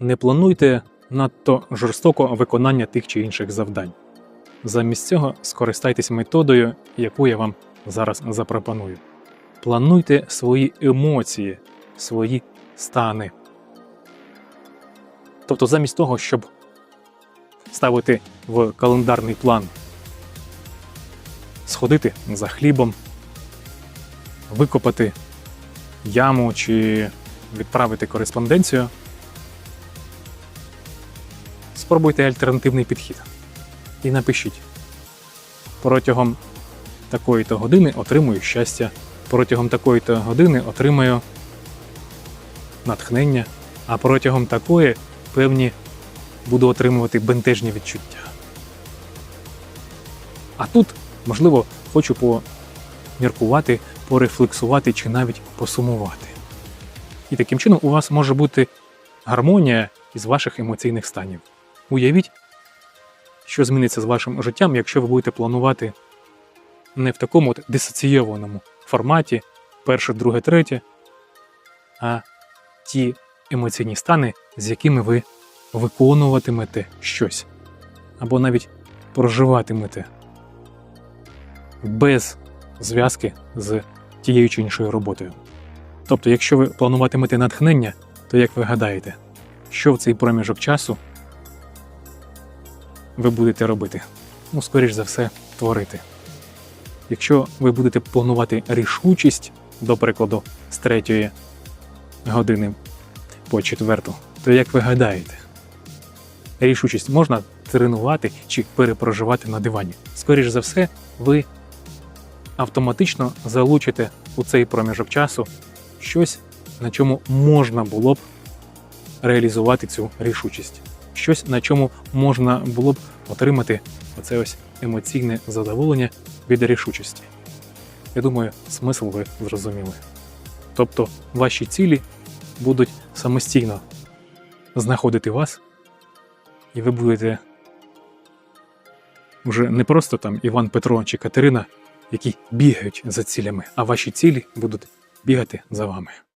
Не плануйте надто жорстоко виконання тих чи інших завдань. Замість цього скористайтесь методою, яку я вам зараз запропоную. Плануйте свої емоції, свої стани. Тобто, замість того, щоб ставити в календарний план сходити за хлібом, викопати яму чи відправити кореспонденцію, спробуйте альтернативний підхід і напишіть. Протягом такої-то години отримую щастя, протягом такої-то години отримаю натхнення, а протягом такої певні буду отримувати бентежні відчуття. А тут, можливо, хочу поміркувати, порефлексувати чи навіть посумувати. І таким чином у вас може бути гармонія із ваших емоційних станів. Уявіть, що зміниться з вашим життям, якщо ви будете планувати не в такому от дисоційованому форматі, перше, друге, третє, а ті емоційні стани, з якими ви виконуватимете щось, або навіть проживатимете без зв'язки з тією чи іншою роботою. Тобто, якщо ви плануватимете натхнення, то як ви гадаєте, що в цей проміжок часу ви будете робити? Ну, скоріш за все, творити. Якщо ви будете планувати рішучість, до прикладу, з третьої години по четверту, то як ви гадаєте, рішучість можна тренувати чи перепроживати на дивані? Скоріш за все, ви автоматично залучите у цей проміжок часу щось, на чому можна було б реалізувати цю рішучість, щось, на чому можна було б отримати оце ось емоційне задоволення від рішучості. Я думаю, смисл ви зрозуміли. Тобто ваші цілі будуть самостійно знаходити вас, і ви будете вже не просто там Іван Петро чи Катерина, які бігають за цілями, а ваші цілі будуть бігати за вами.